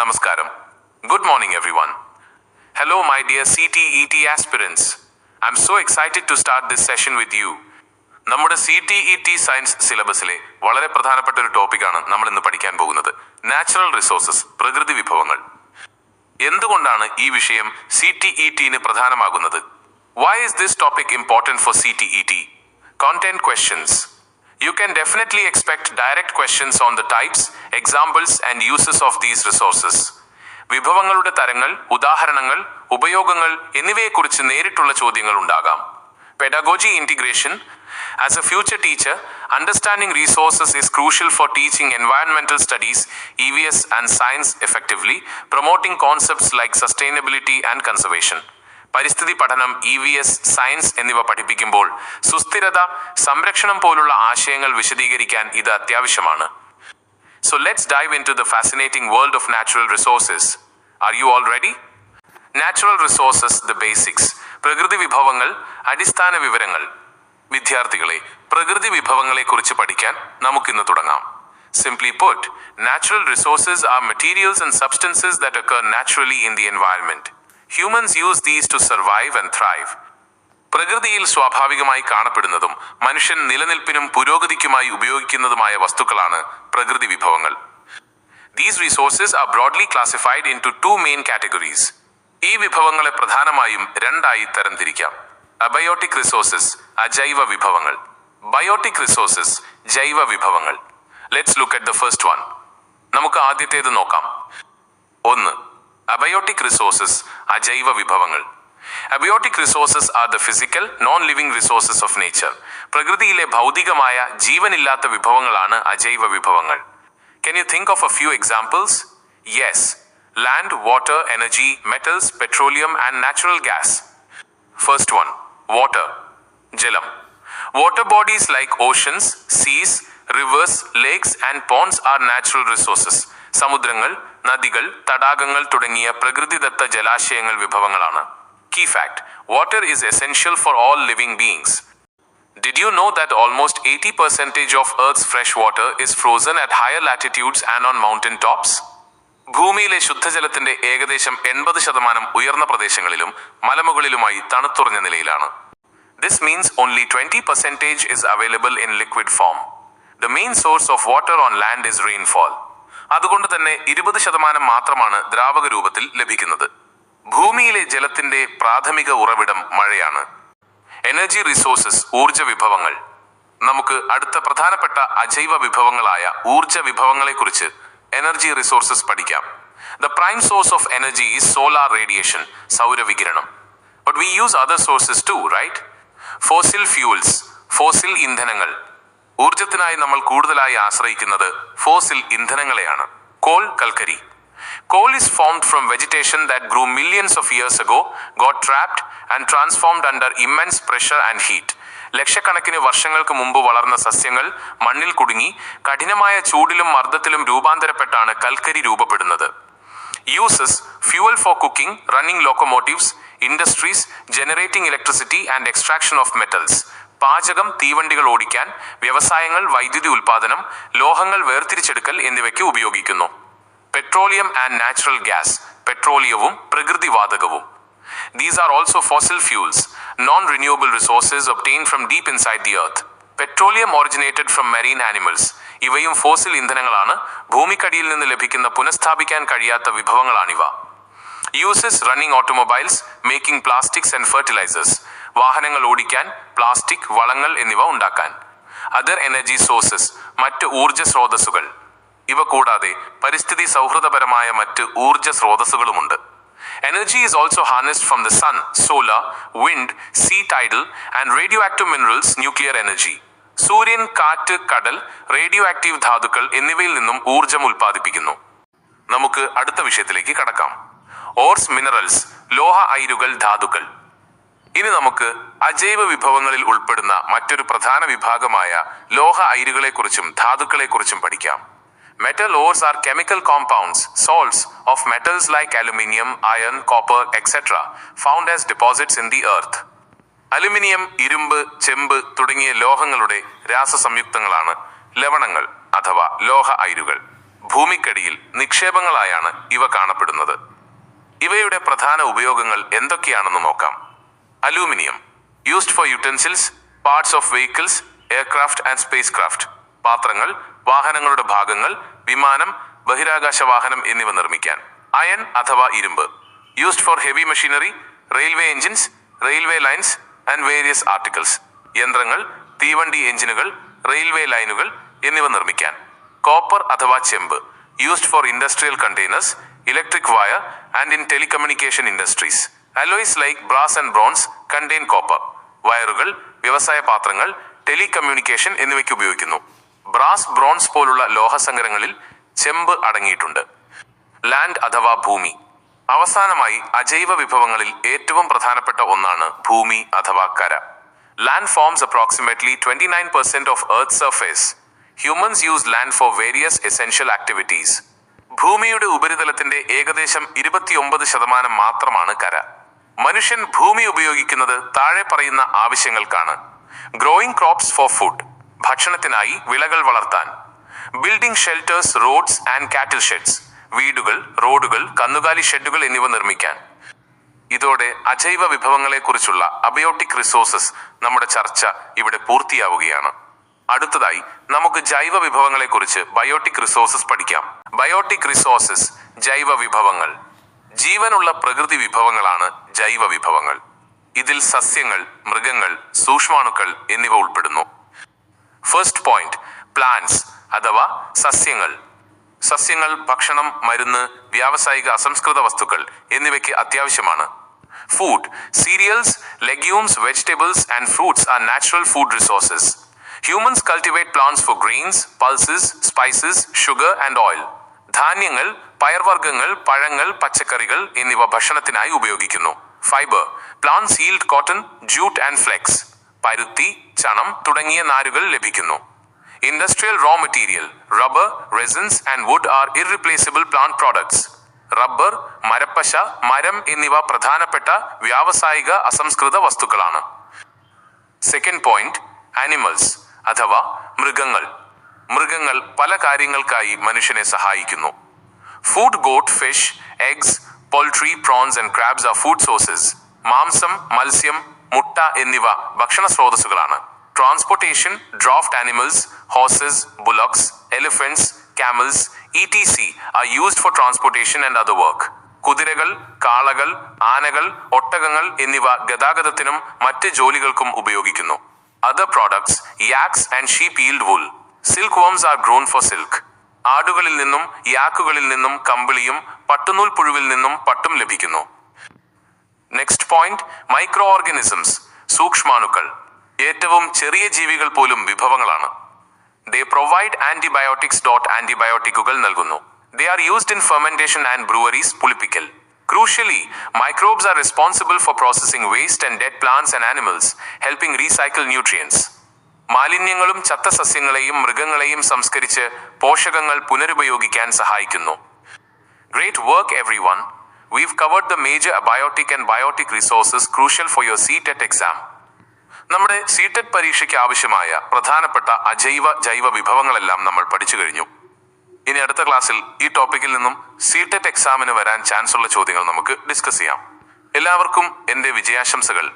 നമസ്കാരം. Good morning everyone hello my dear C T E T aspirants I'm so excited to start this session with you നമ്മുടെ C T E T science സിലബസിലെ വളരെ പ്രധാനപ്പെട്ട ഒരു ടോപ്പിക്കാണ് നമ്മൾ ഇന്ന് പഠിക്കാൻ പോകുന്നത്. നാച്ചുറൽ റിസോഴ്സസ് പ്രകൃതി വിഭവങ്ങൾ. എന്തുകൊണ്ടാണ് ഈ വിഷയം സി ടി ഇ ടിന് പ്രധാനമാകുന്നത്? Why is this topic important for C T E T content questions You can definitely expect direct questions on the types, examples, and uses of these resources. വിഭവങ്ങളുടെ തരങ്ങൾ ഉദാഹരണങ്ങൾ ഉപയോഗങ്ങൾ എന്നിവയെക്കുറിച്ച് നേരിട്ടുള്ള ചോദ്യങ്ങൾ ഉണ്ടാകാം pedagogy integration as a future teacher understanding resources is crucial for teaching എൻവയൺമെന്റൽ studies E V S and science effectively promoting concepts like sustainability and conservation പരിസ്ഥിതി പഠനം ഇ വി എസ് സയൻസ് എന്നിവ പഠിപ്പിക്കുമ്പോൾ സുസ്ഥിരത സംരക്ഷണം പോലുള്ള ആശയങ്ങൾ വിശദീകരിക്കാൻ ഇത് അത്യാവശ്യമാണ്. So let's dive into the fascinating world of natural resources are you already natural resources the basics പ്രകൃതി വിഭവങ്ങൾ അടിസ്ഥാന വിവരങ്ങൾ. വിദ്യാർത്ഥികളെ പ്രകൃതി വിഭവങ്ങളെക്കുറിച്ച് പഠിക്കാൻ നമുക്കിന്ന് തുടങ്ങാം. Simply put natural resources are materials and substances that occur naturally in the environment. Humans use these to survive and thrive പ്രകൃതിയിൽ സ്വാഭാവികമായി കാണപ്പെടുന്നതും മനുഷ്യൻ നിലനിൽപ്പിനും പുരോഗതിക്കുമായി ഉപയോഗിക്കുന്നതുമായ വസ്തുക്കളാണ് പ്രകൃതി വിഭവങ്ങൾ. These resources are broadly classified into two main categories ഈ വിഭവങ്ങളെ പ്രധാനമായും രണ്ടായി തരംതിരിക്കാം. അബയോട്ടിക് റിസോഴ്സസ് അജൈവ വിഭവങ്ങൾ. ബയോട്ടിക് റിസോഴ്സസ് ജൈവ വിഭവങ്ങൾ. Let's look at the first one നമുക്ക് ആദ്യത്തേത് നോക്കാം. ഒന്ന് അബയോട്ടിക് റിസോഴ്സസ് അജൈവ വിഭവങ്ങൾ. Abiotic resources are the physical non living resources of nature പ്രകൃതിയിലെ ഭൗതികമായ ജീവനില്ലാത്ത വിഭവങ്ങളാണ് അജൈവ വിഭവങ്ങൾ. Can you think of a few examples yes land water energy metals petroleum and natural gas first one water ജലം. Water bodies like oceans seas rivers lakes and ponds are natural resources സമുദ്രങ്ങൾ നദികൾ തടാകങ്ങൾ തുടങ്ങിയ പ്രകൃതിദത്ത ജലാശയങ്ങൾ വിഭവങ്ങളാണ്. Key fact water is essential for all living beings did you know that almost eighty percentage of earth's fresh water is frozen at higher latitudes and on mountain tops ഭൂമിയിലെ ശുദ്ധജലത്തിന്റെ ഏകദേശം എൺപത് ശതമാനം ഉയർന്ന പ്രദേശങ്ങളിലും മലമുകളിലുമായി തണുത്തുറഞ്ഞ നിലയിലാണ്. This means only twenty percentage is available in liquid form the main source of water on land is rainfall അതുകൊണ്ട് തന്നെ ഇരുപത് ശതമാനം മാത്രമാണ് ദ്രാവക രൂപത്തിൽ ലഭിക്കുന്നത്. ഭൂമിയിലെ ജലത്തിന്റെ പ്രാഥമിക ഉറവിടം മഴയാണ്. എനർജി റിസോഴ്സസ് ഊർജ വിഭവങ്ങൾ. നമുക്ക് അടുത്ത പ്രധാനപ്പെട്ട അജൈവ വിഭവങ്ങളായ ഊർജ വിഭവങ്ങളെക്കുറിച്ച് എനർജി റിസോഴ്സസ് പഠിക്കാം. The prime source of energy is solar radiation സൗരവികിരണം but we use other sources too right fossil fuels fossil ഇന്ധനങ്ങൾ. ഊർജത്തിനായി നമ്മൾ കൂടുതലായി ആശ്രയിക്കുന്നത് ഫോസിൽ ഇന്ധനങ്ങളെയാണ്. കോൾ കൽക്കരി. Coal is formed from vegetation that grew millions of years ago, got trapped, and transformed under immense pressure and heat ലക്ഷക്കണക്കിന് വർഷങ്ങൾക്ക് മുമ്പ് വളർന്ന സസ്യങ്ങൾ മണ്ണിൽ കുടുങ്ങി കഠിനമായ ചൂടിലും മർദ്ദത്തിലും രൂപാന്തരപ്പെട്ടാണ് കൽക്കരി രൂപപ്പെടുന്നത്. Uses fuel for cooking running locomotives industries generating electricity and extraction of metals പാചകം തീവണ്ടികൾ ഓടിക്കാൻ വ്യവസായങ്ങൾ വൈദ്യുതി ഉൽപാദനം ലോഹങ്ങൾ വേർതിരിച്ചെടുക്കൽ എന്നിവയ്ക്ക് ഉപയോഗിക്കുന്നു. പെട്രോളിയം ആൻഡ് നാച്ചുറൽ ഗ്യാസ് പെട്രോളിയവും പ്രകൃതിവാതകവും. These are also fossil fuels non renewable resources obtain from deep inside the earth petroleum originated from marine animals ഇവയും ഫോസിൽ ഇന്ധനങ്ങളാണ്. ഭൂമിക്കടിയിൽ നിന്ന് ലഭിക്കുന്ന പുനഃസ്ഥാപിക്കാൻ കഴിയാത്ത വിഭവങ്ങളാണിവ. Uses running automobiles making plastics and fertilisers വാഹനങ്ങൾ ഓടിക്കാൻ പ്ലാസ്റ്റിക് വളങ്ങൾ എന്നിവ ഉണ്ടാക്കാൻ. അതർ എനർജി സോഴ്സസ് മറ്റ് ഊർജ സ്രോതസ്സുകൾ. ഇവ കൂടാതെ പരിസ്ഥിതി സൗഹൃദപരമായ മറ്റ് ഊർജ സ്രോതസ്സുകളുമുണ്ട്. Energy is also harnessed from the sun solar wind sea tidal and radio active minerals nuclear energy സൂര്യൻ കാറ്റ് കടൽ റേഡിയോ ആക്റ്റീവ് ധാതുക്കൾ എന്നിവയിൽ നിന്നും ഊർജം ഉൽപ്പാദിപ്പിക്കുന്നു. നമുക്ക് അടുത്ത വിഷയത്തിലേക്ക് കടക്കാം. ഓർസ് മിനറൽസ് ലോഹ അയിരുകൾ ധാതുക്കൾ. ഇനി നമുക്ക് അജൈവ വിഭവങ്ങളിൽ ഉൾപ്പെടുന്ന മറ്റൊരു പ്രധാന വിഭാഗമായ ലോഹ അയിരുകളെക്കുറിച്ചും ധാതുക്കളെക്കുറിച്ചും പഠിക്കാം. Metal ores are chemical compounds salts of metals like aluminium iron copper etcetera found as deposits in the earth aluminium ഇരുമ്പ് ചെമ്പ് തുടങ്ങിയ ലോഹങ്ങളുടെ രാസസംയുക്തങ്ങളാണ് ലവണങ്ങൾ അഥവാ ലോഹ അയിരുകൾ. ഭൂമിക്കടിയിൽ നിക്ഷേപങ്ങളായാണ് ഇവ കാണപ്പെടുന്നത്. ഇവയുടെ പ്രധാന ഉപയോഗങ്ങൾ എന്തൊക്കെയാണെന്ന് നോക്കാം. Aluminium used for utensils parts of vehicles aircraft and spacecraft പാത്രങ്ങൾ വാഹനങ്ങളുടെ ഭാഗങ്ങൾ വിമാനം ബഹിരാകാശ വാഹനം എന്നിവ നിർമ്മിക്കാൻ. അയൺ അഥവാ ഇരുമ്പ്. Used for heavy machinery railway engines railway lines and various articles യന്ത്രങ്ങൾ തീവണ്ടി എഞ്ചിനുകൾ റെയിൽവേ ലൈനുകൾ എന്നിവ നിർമ്മിക്കാൻ. കോപ്പർ അഥവാ ചെമ്പ്. Used for industrial containers electric wire and in telecommunication industries alloys like brass and bronze contain copper വയറുകൾ വ്യവസായ പാത്രങ്ങൾ ടെലികമ്മ്യൂണിക്കേഷൻ എന്നിവയ്ക്ക് ഉപയോഗിക്കുന്നു. ബ്രാസ് ബ്രോൺസ് പോലുള്ള ലോഹസങ്കരങ്ങളിൽ ചെമ്പ് അടങ്ങിയിട്ടുണ്ട്. ലാൻഡ് അഥവാ ഭൂമി. അവസാനമായി അജൈവ വിഭവങ്ങളിൽ ഏറ്റവും പ്രധാനപ്പെട്ട ഒന്നാണ് ഭൂമി അഥവാ കര. Land forms approximately twenty nine percent of earth surface humans use land for various essential activities ഭൂമിയുടെ ഉപരിതലത്തിന്റെ ഏകദേശം ഇരുപത്തിയൊമ്പത് ശതമാനം മാത്രമാണ് കര. മനുഷ്യൻ ഭൂമി ഉപയോഗിക്കുന്നത് താഴെ പറയുന്ന ആവശ്യങ്ങൾക്കാണ്. ഗ്രോയിങ് ക്രോപ്സ് ഫോർ ഫുഡ് ഭക്ഷണത്തിനായി വിളകൾ വളർത്താൻ. Building shelters roads and cattle sheds വീടുകൾ റോഡുകൾ കന്നുകാലി ഷെഡുകൾ എന്നിവ നിർമ്മിക്കാൻ. ഇതോടെ അജൈവ വിഭവങ്ങളെക്കുറിച്ചുള്ള അബയോട്ടിക് റിസോഴ്സസ് നമ്മുടെ ചർച്ച ഇവിടെ പൂർത്തിയാവുകയാണ്. അടുത്തതായി നമുക്ക് ജൈവ വിഭവങ്ങളെക്കുറിച്ച് ബയോട്ടിക് റിസോഴ്സസ് പഠിക്കാം. ബയോട്ടിക് റിസോഴ്സസ് ജൈവ വിഭവങ്ങൾ. ജീവനുള്ള പ്രകൃതി വിഭവങ്ങളാണ് ജൈവ വിഭവങ്ങൾ. ഇതിൽ സസ്യങ്ങൾ മൃഗങ്ങൾ സൂക്ഷ്മാണുക്കൾ എന്നിവ ഉൾപ്പെടുന്നു. ഫസ്റ്റ് പോയിന്റ് പ്ലാന്റ്സ് അഥവാ സസ്യങ്ങൾ. സസ്യങ്ങൾ ഭക്ഷണം മരുന്ന് വ്യാവസായിക അസംസ്കൃത വസ്തുക്കൾ എന്നിവയ്ക്ക് അത്യാവശ്യമാണ്. Food cereals legumes vegetables and fruits are natural food resources humans cultivate plants for grains pulses spices sugar and oil ധാന്യങ്ങൾ പയർവർഗങ്ങൾ പഴങ്ങൾ പച്ചക്കറികൾ എന്നിവ ഭക്ഷണത്തിനായി ഉപയോഗിക്കുന്നു. Fibre plants yield cotton jute and flax പരുത്തി ചണം തുടങ്ങിയ നാരുകൾ ലഭിക്കുന്നു. Industrial raw material rubber resins and wood are irreplaceable plant products rubber മരപ്പശ മരം എന്നിവ പ്രധാനപ്പെട്ട വ്യാവസായിക അസംസ്കൃത വസ്തുക്കളാണ്. സെക്കൻഡ് പോയിന്റ് ആനിമൽസ് അഥവാ മൃഗങ്ങൾ. മൃഗങ്ങൾ പല കാര്യങ്ങൾക്കായി മനുഷ്യനെ സഹായിക്കുന്നു. food goat fish eggs poultry prawns and crabs are food sources മാംസം മത്സ്യം മുട്ട എന്നിവ ഭക്ഷണ സ്രോതസ്സുകളാണ് transportation draft animals horses bullocks elephants camels etc are used for transportation and other work കുതിരകൾ കാളകൾ ആനകൾ ഒട്ടകങ്ങൾ എന്നിവ ഗതാഗതത്തിനും മറ്റ് ജോലികൾക്കും ഉപയോഗിക്കുന്നു other products yaks and sheep yield wool silk worms are grown for silk ആടുകളിൽ നിന്നും യാക്കുകളിൽ നിന്നും കമ്പിളിയും പട്ടുനൂൽ പുഴുവിൽ നിന്നും പട്ടും ലഭിക്കുന്നു. നെക്സ്റ്റ് പോയിന്റ് മൈക്രോ ഓർഗാനിസംസ് സൂക്ഷ്മാണുക്കൾ ഏറ്റവും ചെറിയ ജീവികൾ പോലും വിഭവങ്ങളാണ്. ദേ പ്രൊവൈഡ് ആന്റിബയോട്ടിക്സ് ഡോട്ട് ആന്റിബയോട്ടിക്കുകൾ നൽകുന്നു. They are used in fermentation and breweries പുളിപ്പിക്കൽ. Crucially microbes are responsible for processing waste and dead plants and animals helping recycle nutrients മാലിന്യങ്ങളും ചത്ത സസ്യങ്ങളെയും മൃഗങ്ങളെയും സംസ്കരിച്ച് പോഷകങ്ങൾ പുനരുപയോഗിക്കാൻ സഹായിക്കുന്നു. Great work everyone we've covered the major biotic and biotic resources crucial for your C TET exam നമ്മുടെ C TET പരീക്ഷയ്ക്ക് ആവശ്യമായ പ്രധാനപ്പെട്ട അജൈവ ജൈവ വിഭവങ്ങളെല്ലാം നമ്മൾ പഠിച്ചു കഴിഞ്ഞു. ഇനി അടുത്ത ക്ലാസ്സിൽ ഈ ടോപ്പിക്കിൽ നിന്നും സി ടെറ്റ് എക്സാമിന് വരാൻ ചാൻസ് ഉള്ള ചോദ്യങ്ങൾ നമുക്ക് ഡിസ്കസ് ചെയ്യാം. എല്ലാവർക്കും എന്റെ വിജയാശംസകൾ.